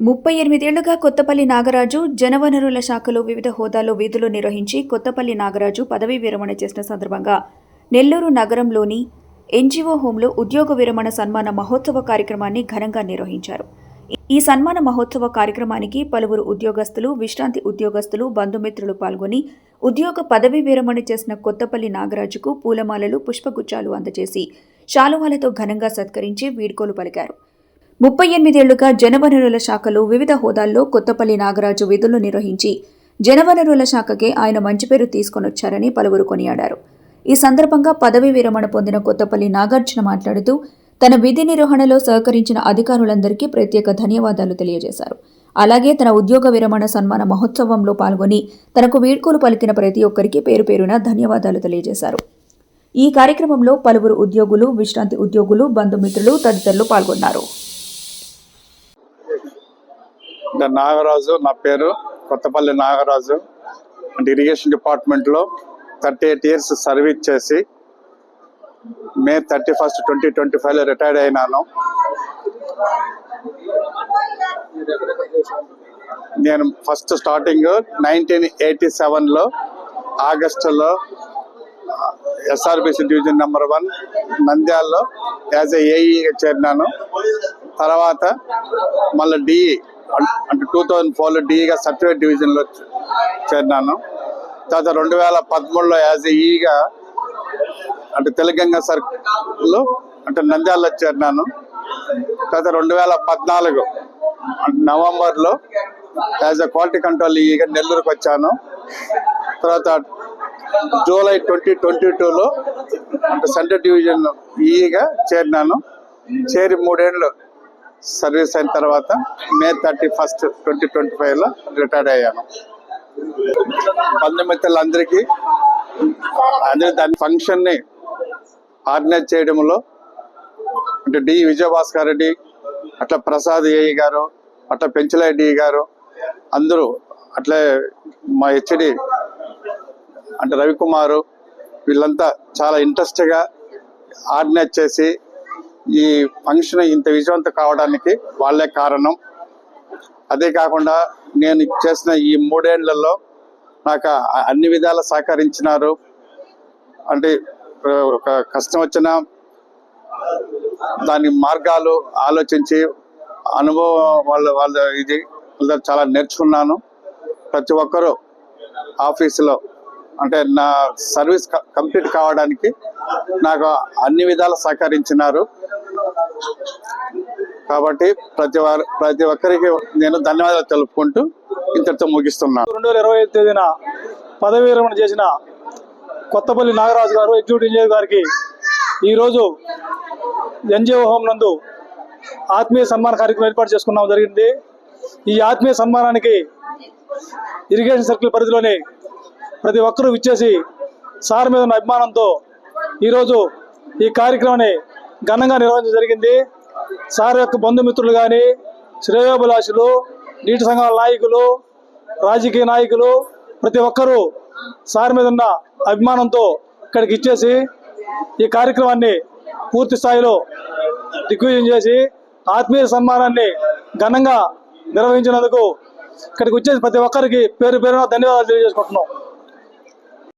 ముప్పై ఎనిమిదేళ్ళుగా కొత్తపల్లి నాగరాజు జనవనరుల శాఖలో వివిధ హోదాల్లో విధులు నిర్వహించి కొత్తపల్లి నాగరాజు పదవీ విరమణ చేసిన సందర్భంగా నెల్లూరు నగరంలోని ఎన్జీఓ హోంలో ఉద్యోగ విరమణ సన్మాన మహోత్సవ కార్యక్రమాన్ని ఘనంగా నిర్వహించారు. ఈ సన్మాన మహోత్సవ కార్యక్రమానికి పలువురు ఉద్యోగస్తులు విశ్రాంతి ఉద్యోగస్తులు బంధుమిత్రులు పాల్గొని ఉద్యోగ పదవీ విరమణ చేసిన కొత్తపల్లి నాగరాజుకు పూలమాలలు పుష్పగుచ్చాలు అందజేసి శాలువాలతో ఘనంగా సత్కరించి వీడ్కోలు పలికారు. ముప్పై ఎనిమిదేళ్ళుగా జనవనరుల శాఖలో వివిధ హోదాల్లో కొత్తపల్లి నాగరాజు విధులు నిర్వహించి జనవనరుల శాఖకే ఆయన మంచి పేరు తీసుకొనొచ్చారని పలువురు కొనియాడారు. ఈ సందర్భంగా పదవీ విరమణ పొందిన కొత్తపల్లి నాగార్జున మాట్లాడుతూ తన విధి నిర్వహణలో సహకరించిన అధికారులందరికీ ప్రత్యేక ధన్యవాదాలు తెలియజేశారు. అలాగే తన ఉద్యోగ విరమణ సన్మాన మహోత్సవంలో పాల్గొని తనకు వీడ్కోలు పలికిన ప్రతి ఒక్కరికి పేరు పేరున ధన్యవాదాలు తెలియజేశారు. ఈ కార్యక్రమంలో పలువురు ఉద్యోగులు విశ్రాంతి ఉద్యోగులు బంధుమిత్రులు తదితరులు పాల్గొన్నారు. నేను నాగరాజు నా పేరు కొత్తపల్లి నాగరాజు. అంటే ఇరిగేషన్ డిపార్ట్మెంట్లో థర్టీ ఎయిట్ ఇయర్స్ సర్వీస్ చేసి May thirty first twenty twenty ఫైవ్లో రిటైర్డ్ అయినాను. నేను ఫస్ట్ స్టార్టింగ్ నైన్టీన్ ఎయిటీ సెవెన్లో ఆగస్టులో ఎస్ఆర్బిసి డివిజన్ నెంబర్ వన్ నంద్యాల్లో యాజ్ ఏఈగా చేరినాను. తర్వాత మళ్ళీ డిఈ అంటే టూ థౌజండ్ ఫోర్లో డిఈగా సర్టిఫికేట్ డివిజన్లో చేరినాను. తర్వాత రెండు వేల పదమూడులో యాజ్ ఈగా e అంటే తెలంగాణ సర్కిల్లో అంటే నంద్యాలలో చేరినాను. తర్వాత రెండు వేల పద్నాలుగు నవంబర్లో as a quality control e ఈగా నెల్లూరుకు వచ్చాను. తర్వాత జూలై ట్వంటీ ట్వంటీ టూలో అంటే సెంట్రల్ డివిజన్ e ఈగా చేరినాను. చేరి మూడేళ్ళు సర్వీస్ అయిన తర్వాత May thirty first twenty twenty ఫైవ్లో రిటైర్డ్ అయ్యాను. బంధుమిత్రులందరికీ అందరి దాని ఫంక్షన్ని ఆర్గనైజ్ చేయడంలో అంటే డి విజయభాస్కర్ రెడ్డి అట్లా ప్రసాద్ ఏఈ గారు అట్లా పెంచలయ్య డి గారు అందరూ అట్లే మా హెచ్డి అంటే రవికుమారు వీళ్ళంతా చాలా ఇంట్రెస్ట్గా ఆర్గనైజ్ చేసి ఈ ఫంక్షన్ ఇంత విజయవంతం కావడానికి వాళ్ళే కారణం. అదే కాకుండా నేను చేసిన ఈ మూడేళ్ళలో నాకు అన్ని విధాలు సహకరించినారు. అంటే ఒక కష్టం వచ్చినా దాని మార్గాలు ఆలోచించి అనుభవం వాళ్ళ వాళ్ళ ఇది చాలా నేర్చుకున్నాను. ప్రతి ఒక్కరూ ఆఫీసులో అంటే నా సర్వీస్ క- కంప్లీట్ కావడానికి నాకు అన్ని విధాలు సహకరించినారు. కాబట్టి ప్రతి వారు ప్రతి ఒక్కరికి నేను ధన్యవాదాలు తెలుపుకుంటూ ఇంతటితో ముగిస్తున్నాను. రెండు వేల ఇరవై ఐదు తేదీన పదవి విరమణ చేసిన కొత్తపల్లి నాగరాజు గారు ఎగ్జిక్యూటివ్ ఇంజనీర్ గారికి ఈరోజు ఎన్జిఓ హోం నందు ఆత్మీయ సన్మాన కార్యక్రమం ఏర్పాటు చేసుకున్నాం జరిగింది. ఈ ఆత్మీయ సన్మానానికి ఇరిగేషన్ సర్కిల్ పరిధిలోని ప్రతి ఒక్కరూ విచ్చేసి సార్ మీద ఉన్న అభిమానంతో ఈరోజు ఈ కార్యక్రమాన్ని ఘనంగా నిర్వహించడం జరిగింది. సార్ యొక్క బంధుమిత్రులు కానీ శ్రేయోభిలాషులు నీటి సంఘాల నాయకులు రాజకీయ నాయకులు ప్రతి ఒక్కరూ సార్ మీద ఉన్న అభిమానంతో ఇక్కడికి ఇచ్చేసి ఈ కార్యక్రమాన్ని పూర్తి స్థాయిలో దిగ్విజయం చేసి ఆత్మీయ సన్మానాన్ని ఘనంగా నిర్వహించినందుకు ఇక్కడికి వచ్చేసి ప్రతి ఒక్కరికి పేరు పేరున ధన్యవాదాలు తెలియజేసుకుంటున్నాం.